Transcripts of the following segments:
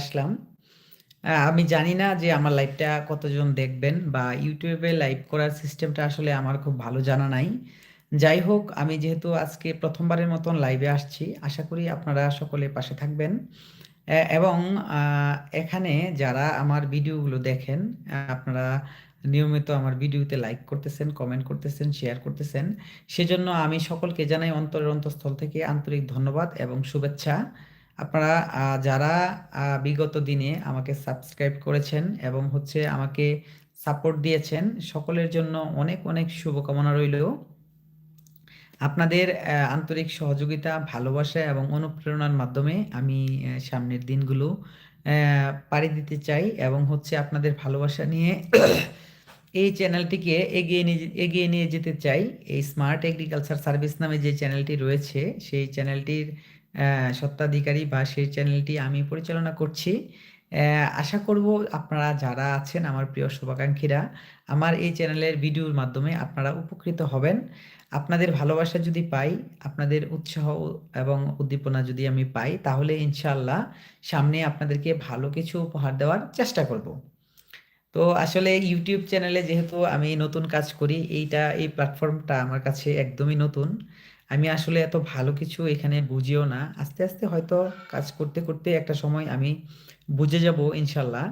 আসলাম। আমি জানি না যে আমার লাইভটা কতজন দেখবেন বা ইউটিউবে লাইভ করার সিস্টেমটা আসলে আমার খুব ভালো জানা নাই। যাই হোক আমি যেহেতু আজকে প্রথমবারের মতন লাইভে আসছি, আশা করি আপনারা সকলে পাশে থাকবেন। এবং এখানে যারা আমার ভিডিওগুলো দেখেন, আপনারা নিয়মিত আমার ভিডিওতে লাইক করতেছেন, কমেন্ট করতেছেন, শেয়ার করতেছেন। সেজন্য আমি সকলকে জানাই অন্তরের অন্তঃস্থল থেকে আন্তরিক ধন্যবাদ এবং শুভেচ্ছা। আপনারা যারা বিগত দিনে আমাকে সাবস্ক্রাইব করেছেন এবং হচ্ছে আমাকে সাপোর্ট দিয়েছেন, সকলের জন্য অনেক, অনেক শুভকামনা রইল। আপনাদের আন্তরিক সহযোগিতা, ভালোবাসা এবং অনুপ্রেরণার মাধ্যমে আমি সামনের দিনগুলো পাড়ি দিতে চাই এবং হচ্ছে আপনাদের ভালোবাসা নিয়ে এই চ্যানেলটিকে এগিয়ে নিয়ে এগিয়ে নিয়ে যেতে চাই। এই স্মার্ট এগ্রিকালচার সার্ভিস নামে যে চ্যানেলটি রয়েছে, সেই চ্যানেলটির অ্যা স্বত্বাধিকারী বা সেই চ্যানেলটি আমি পরিচালনা করছি। আশা করব আপনারা যারা আছেন আমার প্রিয় শুভাকাঙ্ক্ষীরা, আমার এই চ্যানেলের ভিডিওর মাধ্যমে আপনারা উপকৃত হবেন। আপনাদের ভালোবাসা যদি পাই, আপনাদের উৎসাহ এবং উদ্দীপনা যদি আমি পাই, তাহলে ইনশাল্লাহ সামনে আপনাদেরকে ভালো কিছু উপহার দেওয়ার চেষ্টা করব। তো আসলে ইউটিউব চ্যানেলে যেহেতু আমি নতুন কাজ করি, এইটা এই প্ল্যাটফর্মটা আমার কাছে একদমই নতুন। আমি আসলে এত ভালো কিছু এখানে বুঝিও না। আস্তে, আস্তে হয়তো কাজ করতে, করতে একটা সময় আমি বুঝে যাব ইনশাল্লাহ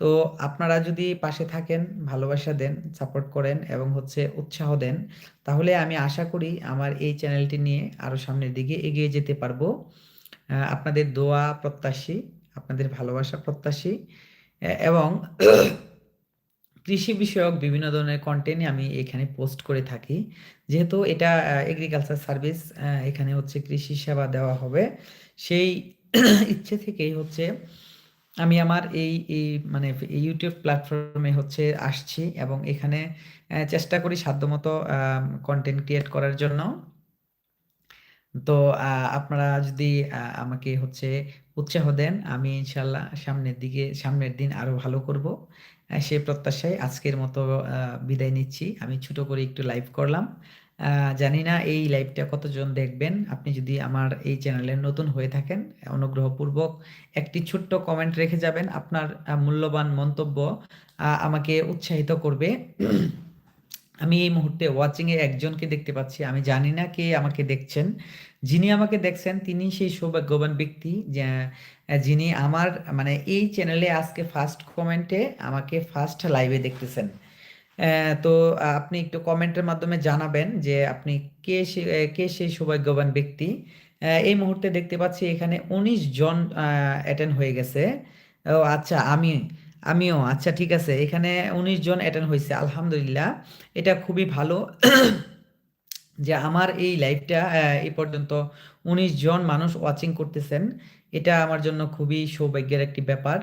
তো আপনারা যদি পাশে থাকেন, ভালোবাসা দেন, সাপোর্ট করেন এবং হচ্ছে উৎসাহ দেন, তাহলে আমি আশা করি আমার এই চ্যানেলটি নিয়ে আরও সামনের দিকে এগিয়ে যেতে পারব। আপনাদের দোয়া প্রত্যাশী, আপনাদের ভালোবাসা প্রত্যাশী এবং কৃষি বিষয়ক বিভিন্ন ধরনের কন্টেন্ট আমি এখানে পোস্ট করে থাকি। যেহেতু এটা এগ্রিকালচার সার্ভিস এখানে হচ্ছে কৃষি সেবা দেওয়া হবে। সেই ইচ্ছে থেকেই হচ্ছে আমি আমার এই এই মানে ইউটিউব প্ল্যাটফর্মে হচ্ছে আসছি এবং এখানে চেষ্টা করি সাধ্যমতো কনটেন্ট ক্রিয়েট করার জন্য। তো আপনারা যদি আমাকে হচ্ছে উৎসাহ দেন, আমি ইনশাল্লাহ সামনের দিকে সামনের দিন আরও ভালো করব। অ্যা সে প্রত্যাশায় আজকের মতো বিদায় নিচ্ছি। আমি ছোট করে একটু লাইভ করলাম। জানি না এই লাইভটা কতজন দেখবেন। আপনি যদি আমার এই চ্যানেলে নতুন হয়ে থাকেন, অনুগ্রহপূর্বক একটি ছোট্ট কমেন্ট রেখে যাবেন। আপনার মূল্যবান মন্তব্য আমাকে উৎসাহিত করবে। আমি এই মুহূর্তে ওয়াচিং এ একজনকে দেখতে পাচ্ছি। আমি জানি না কে আমাকে দেখছেন। যিনি আমাকে দেখছেন, তিনি সেই সৌভাগ্যবান ব্যক্তি যিনি আমার মানে এই চ্যানেলে আজকে ফার্স্ট কমেন্টে আমাকে ফার্স্ট লাইভে দেখতেছেন। তো আপনি একটু কমেন্টের মাধ্যমে জানাবেন যে আপনি কে সে, কে সেই সৌভাগ্যবান ব্যক্তি। এই মুহূর্তে দেখতে পাচ্ছি এখানে ১৯ জন অ্যাটেন্ড হয়ে গেছে। ও আচ্ছা আমি আমিও আচ্ছা ঠিক আছে। এখানে ১৯ জন অ্যাটেন্ড হয়েছে আলহামদুলিল্লাহ। এটা খুবই ভালো। যে আমার এই লাইভটা এই পর্যন্ত ১৯ জন মানুষ ওয়াচিং করতেছেন। এটা আমার জন্য খুবই সৌভাগ্যের একটি ব্যাপার।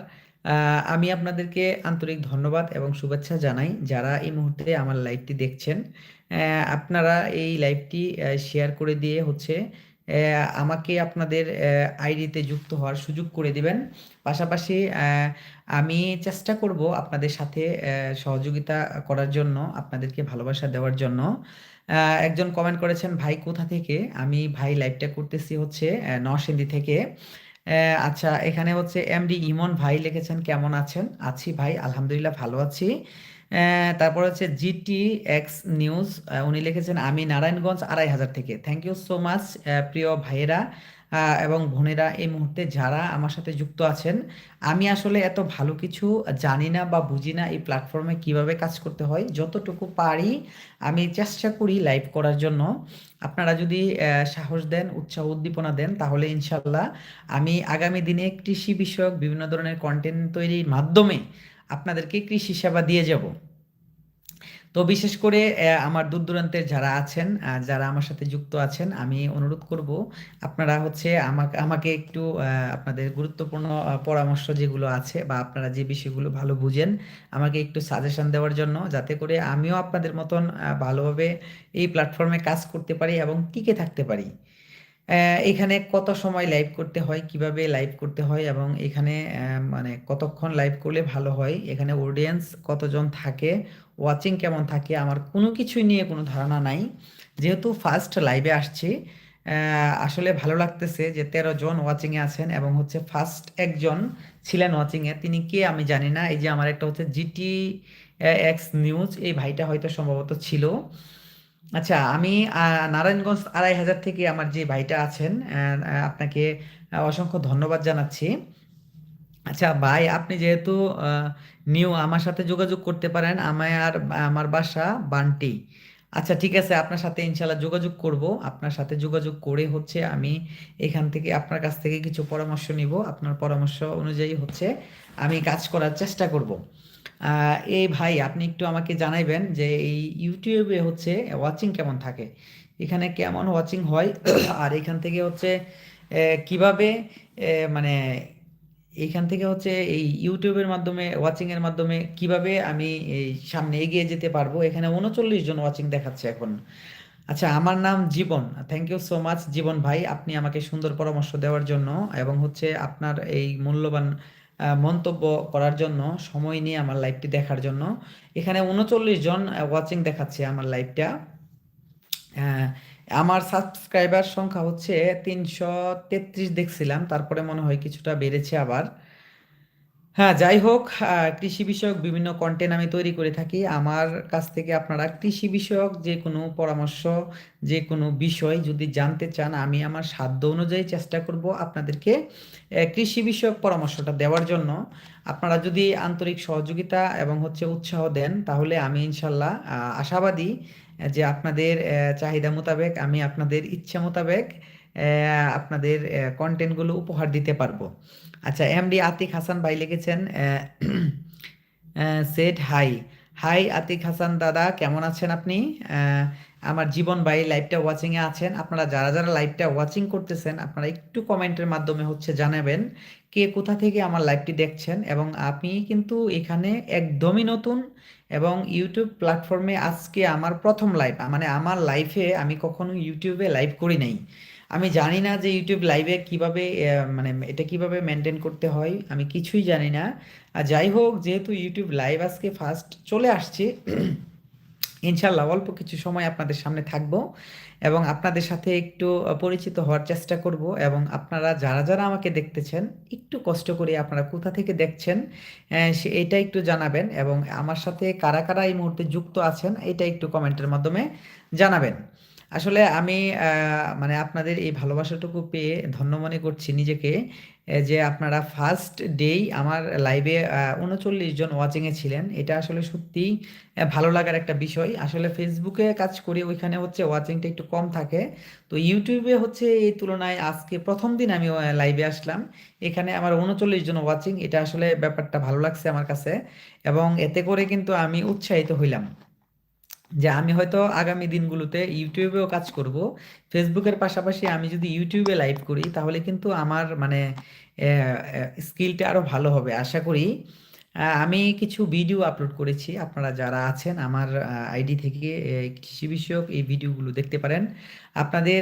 আমি আপনাদেরকে আন্তরিক ধন্যবাদ এবং শুভেচ্ছা জানাই যারা এই মুহূর্তে আমার লাইভটি দেখছেন। আপনারা এই লাইভটি শেয়ার করে দিয়ে হচ্ছে আমাকে আপনাদের আইডিতে যুক্ত হওয়ার সুযোগ করে দিবেন। পাশাপাশি আমি চেষ্টা করব আপনাদের সাথে সহযোগিতা করার জন্য, আপনাদেরকে ভালোবাসা দেওয়ার জন্য। একজন কমেন্ট করেছেন, "ভাই কোথা থেকে?" আমি ভাই লাইভটা করতেছি হচ্ছে অ্যা নরসিংদী থেকে। আচ্ছা এখানে হচ্ছে এমডি ইমন ভাই লিখেছেন, "কেমন আছেন?" আছি ভাই আলহামদুলিল্লাহ ভালো আছি। অ্যা তারপর হচ্ছে জিটি এক্স নিউজ উনি লিখেছেন, "আমি নারায়ণগঞ্জ ২৫০০ থেকে।" থ্যাংক ইউ সো মাচ প্রিয় ভাইয়েরা এবং বোনেরা এই মুহূর্তে যারা আমার সাথে যুক্ত আছেন। আমি আসলে এত ভালো কিছু জানি না বা বুঝি না এই প্ল্যাটফর্মে কীভাবে কাজ করতে হয়। যতটুকু পারি আমি চেষ্টা করি লাইভ করার জন্য। আপনারা যদি সাহস দেন, উৎসাহ উদ্দীপনা দেন তাহলে ইনশাল্লাহ আমি আগামী দিনে কৃষি বিষয়ক বিভিন্ন ধরনের কন্টেন্ট তৈরির মাধ্যমে আপনাদেরকে কৃষি সেবা দিয়ে যাব। তো বিশেষ করে আমার দূর-দূরান্তের যারা আছেন, যারা আমার সাথে যুক্ত আছেন, আমি অনুরোধ করব আপনারা হচ্ছে আমাক আমাকে একটু আপনাদের গুরুত্বপূর্ণ পরামর্শ যেগুলো আছে বা আপনারা যে বিষয়গুলো ভালো বুঝেন, আমাকে একটু সাজেশন দেওয়ার জন্য যাতে করে আমিও আপনাদের মতন ভালোভাবে এই প্ল্যাটফর্মে কাজ করতে পারি এবং টিকে থাকতে পারি। এখানে কত সময় লাইভ করতে হয়, কীভাবে লাইভ করতে হয় এবং এখানে মানে কতক্ষণ লাইভ করলে ভালো হয়, এখানে অডিয়েন্স কতজন থাকে, ওয়াচিং কেমন থাকে আমার কোনো কিছুই নিয়ে কোনো ধারণা নাই। যেহেতু ফার্স্ট লাইভে আসছি, আসলে ভালো লাগতেছে যে তেরো জন ওয়াচিংয়ে আছেন এবং হচ্ছে ফার্স্ট একজন ছিলেন ওয়াচিংয়ে তিনি কে আমি জানি না এই যে আমার একটা হচ্ছে জিটি এক্স নিউজ এই ভাইটা হয়তো সম্ভবত ছিল আচ্ছা আমি নারায়ণগঞ্জ আড়াই হাজার থেকে আমার যে ভাইটা আছেন আপনাকে অসংখ্য ধন্যবাদ জানাচ্ছি। আচ্ছা ভাই, আপনি যেহেতু নিউ আমার সাথে যোগাযোগ করতে পারেন আমার আমার বাসা বান্টি। আচ্ছা ঠিক আছে, আপনার সাথে ইনশাল্লাহ যোগাযোগ করব। আপনার সাথে যোগাযোগ করে হচ্ছে আমি এখান থেকে আপনার কাছ থেকে কিছু পরামর্শ নিব। আপনার পরামর্শ অনুযায়ী হচ্ছে আমি কাজ করার চেষ্টা করব। এই ভাই, আপনি একটু আমাকে জানাইবেন যে এই ইউটিউবে হচ্ছে ওয়াচিং কেমন থাকে? এখানে কেমন ওয়াচিং হয়? আর এখান থেকে হচ্ছে কীভাবে মানে এইখান থেকে হচ্ছে এই ইউটিউবের মাধ্যমে ওয়াচিং এর মাধ্যমে কীভাবে আমি এই সামনে এগিয়ে যেতে পারব? এখানে উনচল্লিশ জন ওয়াচিং দেখাচ্ছে এখন। আচ্ছা আমার নাম Jibon. Thank you so much Jibon ভাই, আপনি আমাকে সুন্দর পরামর্শ দেওয়ার জন্য এবং হচ্ছে আপনার এই মূল্যবান মন্তব্য করার জন্য, সময় নিয়ে আমার লাইভটি দেখার জন্য। এখানে উনচল্লিশ জন ওয়াচিং দেখাচ্ছে আমার লাইভটা আমার সাবস্ক্রাইবার সংখ্যা হচ্ছে তিনশো তেত্রিশ দেখছিলাম, তারপরে মনে হয় কিছুটা বেড়েছে আবার। হ্যাঁ যাই হোক কৃষি বিষয়ক বিভিন্ন কন্টেন্ট আমি তৈরি করে থাকি। আমার কাছ থেকে আপনারা কৃষি বিষয়ক যে কোনো পরামর্শ, যে কোনো বিষয় যদি জানতে চান, আমি আমার সাধ্য অনুযায়ী চেষ্টা করব আপনাদেরকে কৃষি বিষয়ক পরামর্শটা দেওয়ার জন্য। আপনারা যদি আন্তরিক সহযোগিতা এবং হচ্ছে উৎসাহ দেন, তাহলে আমি ইনশাল্লাহ আশাবাদী যে আপনাদের চাহিদা মোতাবেক, আমি আপনাদের ইচ্ছা মোতাবেক আপনাদের কন্টেন্টগুলো উপহার দিতে পারব। আচ্ছা এমডি আতিক হাসান ভাই লিখেছেন সেট হাই হাই আতিক হাসান দাদা, কেমন আছেন আপনি? আমার জীবন ভাই লাইভটা ওয়াচিংয়ে আছেন। আপনারা যারা যারা লাইভটা ওয়াচিং করতেছেন, আপনারা একটু কমেন্টের মাধ্যমে হচ্ছে জানাবেন কে কোথা থেকে আমার লাইভটি দেখছেন। এবং আপনি কিন্তু এখানে একদমই নতুন এবং ইউটিউব প্ল্যাটফর্মে আজকে আমার প্রথম লাইভ মানে আমার লাইফে আমি কখনো ইউটিউবে লাইভ করি নাই। আমি জানি না যে ইউটিউব লাইভে কীভাবে মানে এটা কীভাবে মেনটেন করতে হয়, আমি কিছুই জানি না। আর যাই হোক, যেহেতু ইউটিউব লাইভ আজকে ফার্স্ট চলে আসছে ইনশাল্লাহ অল্প কিছু সময় আপনাদের সামনে থাকব এবং আপনাদের সাথে একটু পরিচিত হওয়ার চেষ্টা করব এবং আপনারা যারা যারা আমাকে দেখতেছেন, একটু কষ্ট করে আপনারা কোথা থেকে দেখছেন সে, এটা একটু জানাবেন এবং আমার সাথে কারা কারা এই মুহূর্তে যুক্ত আছেন, এটা একটু কমেন্টের মাধ্যমে জানাবেন। আসলে আমি মানে আপনাদের এই ভালোবাসাটুকু পেয়ে ধন্য মনে করছি নিজেকে যে আপনারা ফার্স্ট ডেই আমার লাইভে উনচল্লিশ জন ওয়াচিংয়ে ছিলেন। এটা আসলে সত্যিই ভালো লাগার একটা বিষয়। আসলে ফেসবুকে কাজ করি, ওইখানে হচ্ছে ওয়াচিংটা একটু কম থাকে। তো ইউটিউবে হচ্ছে এই তুলনায় আজকে প্রথম দিন আমি লাইভে আসলাম। এখানে আমার উনচল্লিশ জন ওয়াচিং এটা আসলে ব্যাপারটা ভালো লাগছে আমার কাছে। এবং এতে করে কিন্তু আমি উৎসাহিত হইলাম। যে আমি হয়তো আগামী দিনগুলোতে ইউটিউবেও কাজ করব। ফেসবুকের পাশাপাশি আমি যদি ইউটিউবে লাইভ করি, তাহলে কিন্তু আমার মানে স্কিলটা আরও ভালো হবে। আশা করি আমি কিছু ভিডিও আপলোড করেছি। আপনারা যারা আছেন, আমার আইডি থেকে কৃষি বিষয়ক এই ভিডিওগুলো দেখতে পারেন। আপনাদের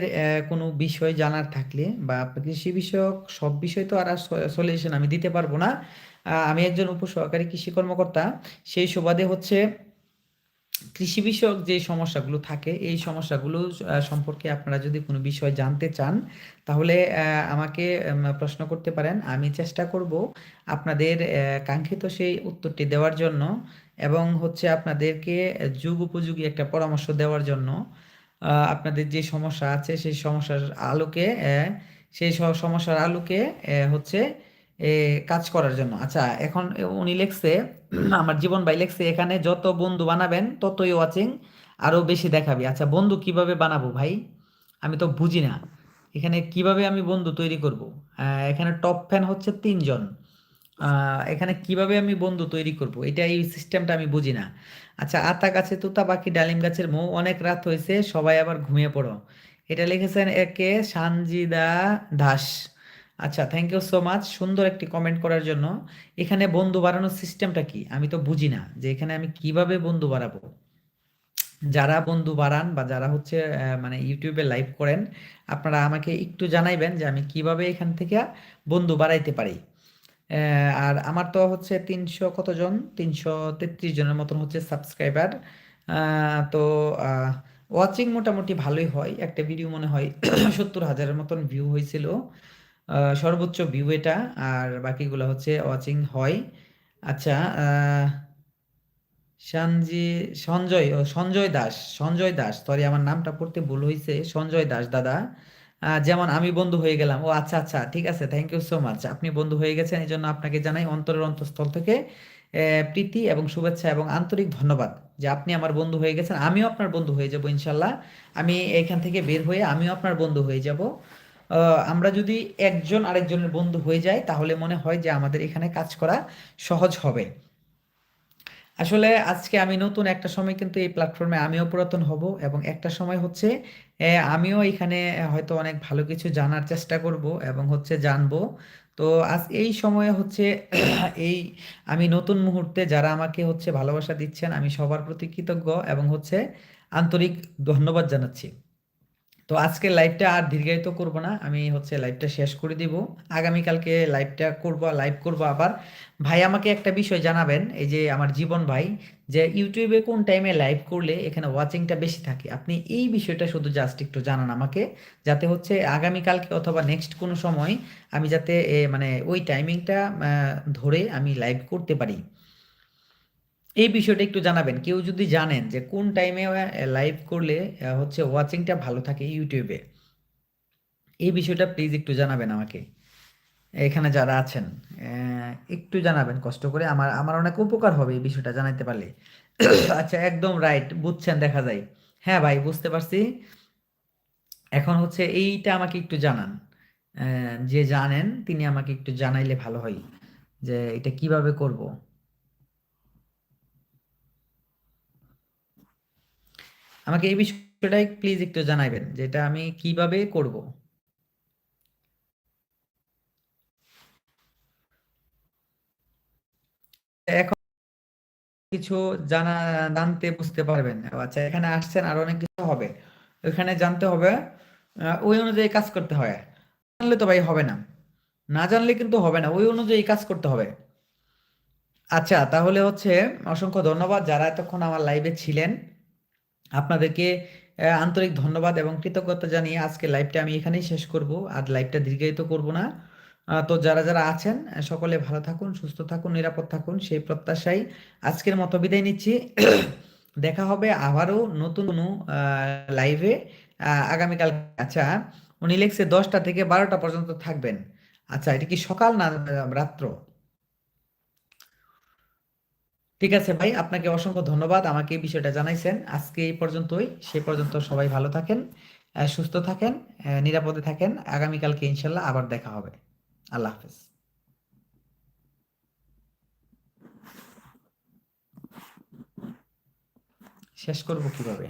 কোনো বিষয় জানার থাকলে বা কৃষি বিষয়ক সব বিষয় তো আর সলিউশন আমি দিতে পারব না। আমি একজন উপসহকারী কৃষি কর্মকর্তা। সেই সুবাদে হচ্ছে কৃষি বিষয়ক যে সমস্যাগুলো থাকে, এই সমস্যাগুলো সম্পর্কে আপনারা যদি কোনো বিষয় জানতে চান, তাহলে আমাকে প্রশ্ন করতে পারেন। আমি চেষ্টা করব আপনাদের কাঙ্ক্ষিত সেই উত্তরটি দেওয়ার জন্য এবং হচ্ছে আপনাদেরকে যুগ উপযোগী একটা পরামর্শ দেওয়ার জন্য আপনাদের যে সমস্যা আছে, সেই সমস্যার আলোকে সেই সমস্যার আলোকে হচ্ছে কাজ করার জন্য। আচ্ছা এখন উনি লেখছে, আমার জীবন ভাই লেখছে, এখানে যত বন্ধু বানাবেন, ততই ওয়াচিং আরও বেশি দেখাবি। আচ্ছা বন্ধু কীভাবে বানাবো ভাই? আমি তো বুঝি না। এখানে কীভাবে আমি বন্ধু তৈরি করব? এখানে টপ ফ্যান হচ্ছে তিনজন। এখানে কীভাবে আমি বন্ধু তৈরি করব? এটা এই সিস্টেমটা আমি বুঝি না। আচ্ছা আতা গাছে তুতা, বাকি ডালিম গাছের মৌ, অনেক রাত হয়েছে, সবাই আবার ঘুমিয়ে পড়ো। এটা লিখেছেন একে সানজিদা দাস। আচ্ছা থ্যাংক ইউ সো মাচ সুন্দর একটি কমেন্ট করার জন্য। এখানে বন্ধু বাড়ানোর সিস্টেমটা কি? আমি তো বুঝি না যে এখানে আমি কীভাবে বন্ধু বাড়াবো। যারা বন্ধু বাড়ান বা যারা হচ্ছে মানে ইউটিউবে লাইভ করেন, আপনারা আমাকে একটু জানাইবেন যে আমি কীভাবে এখান থেকে বন্ধু বাড়াইতে পারি। আর আমার তো হচ্ছে তিনশো কতজন? তিনশো তেত্রিশ জনের মতন হচ্ছে সাবস্ক্রাইবার তো ওয়াচিং মোটামুটি ভালোই হয়। একটা ভিডিও মনে হয় সত্তর হাজারের মতন ভিউ হয়েছিল। সর্বোচ্চ ভিউ এটা, আর বাকিগুলো হচ্ছে ওয়াচিং হয়। আচ্ছা সঞ্জি সঞ্জয় সঞ্জয় দাস সঞ্জয় দাস সরি আমার নামটা পড়তে ভুল হয়েছে সঞ্জয় দাস দাদা। যেমন আমি বন্ধু হয়ে গেলাম। ও আচ্ছা আচ্ছা ঠিক আছে থ্যাংক ইউ সো মাচ আপনি বন্ধু হয়ে গেছেন, এই জন্য আপনাকে জানাই অন্তরের অন্তঃস্থল থেকে প্রীতি এবং শুভেচ্ছা এবং আন্তরিক ধন্যবাদ যে আপনি আমার বন্ধু হয়ে গেছেন। আমিও আপনার বন্ধু হয়ে যাব, ইনশাল্লাহ। আমি এখান থেকে বের হয়ে আমিও আপনার বন্ধু হয়ে যাব। আমরা যদি একজন আরেকজনের বন্ধু হয়ে যাই, তাহলে মনে হয় যে আমাদের এখানে কাজ করা সহজ হবে। আসলে আজকে আমি নতুন একটা সময় কিন্তু এই প্ল্যাটফর্মে আমিও পুরাতন হব এবং একটা সময় হচ্ছে আমিও এখানে হয়তো অনেক ভালো কিছু জানার চেষ্টা করব এবং হচ্ছে জানব। তো আজ এই সময়ে হচ্ছে, এই আমি নতুন মুহূর্তে যারা আমাকে হচ্ছে ভালোবাসা দিচ্ছেন, আমি সবার প্রতি কৃতজ্ঞ এবং হচ্ছে আন্তরিক ধন্যবাদ জানাচ্ছি। তো আজকে লাইভটা আর দীর্ঘায়িত করব না, আমি হচ্ছে লাইভটা শেষ করে দিব। আগামীকালকে লাইভটা করব লাইভ করব আবার। ভাই, আমাকে একটা বিষয় জানাবেন, এই যে আমার জীবন ভাই, যে ইউটিউবে কোন টাইমে লাইভ করলে এখানে ওয়াচিংটা বেশি থাকে? আপনি এই বিষয়টা শুধু জাস্ট একটু জানান আমাকে, যাতে হচ্ছে আগামীকালকে অথবা নেক্সট কোনো সময় আমি যাতে মানে ওই টাইমিংটা ধরে আমি লাইভ করতে পারি। এই বিষয়টা একটু জানাবেন। কেউ যদি জানেন যে কোন টাইমে লাইভ করলে হচ্ছে ওয়াচিংটা ভালো থাকে ইউটিউবে, এই বিষয়টা প্লিজ একটু জানাবেন আমাকে। এখানে যারা আছেন একটু জানাবেন কষ্ট করে। আমার আমার অনেক উপকার হবে এই বিষয়টা জানাইতে পারলে। আচ্ছা একদম রাইট বুঝছেন, দেখা যায়। হ্যাঁ ভাই, বুঝতে পারছি। এখন হচ্ছে এইটা আমাকে একটু জানান। যে জানেন, তিনি আমাকে একটু জানাইলে ভালো হয়। যে এটা কীভাবে করব? আমাকে এই বিষয়টাই প্লিজ একটু জানাবেন যে এটা আমি কীভাবে করব। এখন কিছু জানা, জানতে বুঝতে পারবেন। আচ্ছা এখানে আসছেন আর অনেক কিছু হবে। ওইখানে জানতে হবে ওই অনুযায়ী কাজ করতে হয়। জানলে তো ভাই হবে না। না জানলে কিন্তু হবে না, ওই অনুযায়ী কাজ করতে হবে। আচ্ছা তাহলে হচ্ছে অসংখ্য ধন্যবাদ যারা এতক্ষণ আমার লাইভে ছিলেন। আপনাদেরকে আন্তরিক ধন্যবাদ এবং কৃতজ্ঞতা জানিয়ে আজকে লাইভটা আমি এখানেই শেষ করব। আর লাইভটা দীর্ঘায়িত করব না। তো যারা যারা আছেন সকলে ভালো থাকুন, সুস্থ থাকুন, নিরাপদ থাকুন, সেই প্রত্যাশায় আজকের মতো বিদায় নিচ্ছি। দেখা হবে আবারও নতুন কোনো লাইভে আগামীকাল। আচ্ছা উনি লিখছে দশটা থেকে বারোটা পর্যন্ত থাকবেন। আচ্ছা এটা কি সকাল না রাত্র? ঠিক আছে ভাই, আপনাকে অসংখ্য ধন্যবাদ আমাকে এই বিষয়টা জানাইছেন। আজকে এই পর্যন্তই, সে পর্যন্ত সবাই ভালো থাকেন সুস্থ থাকেন নিরাপদে থাকেন। আগামীকালকে ইনশাল্লাহ আবার দেখা হবে। আল্লাহ হাফেজ। শেষ করব কীভাবে?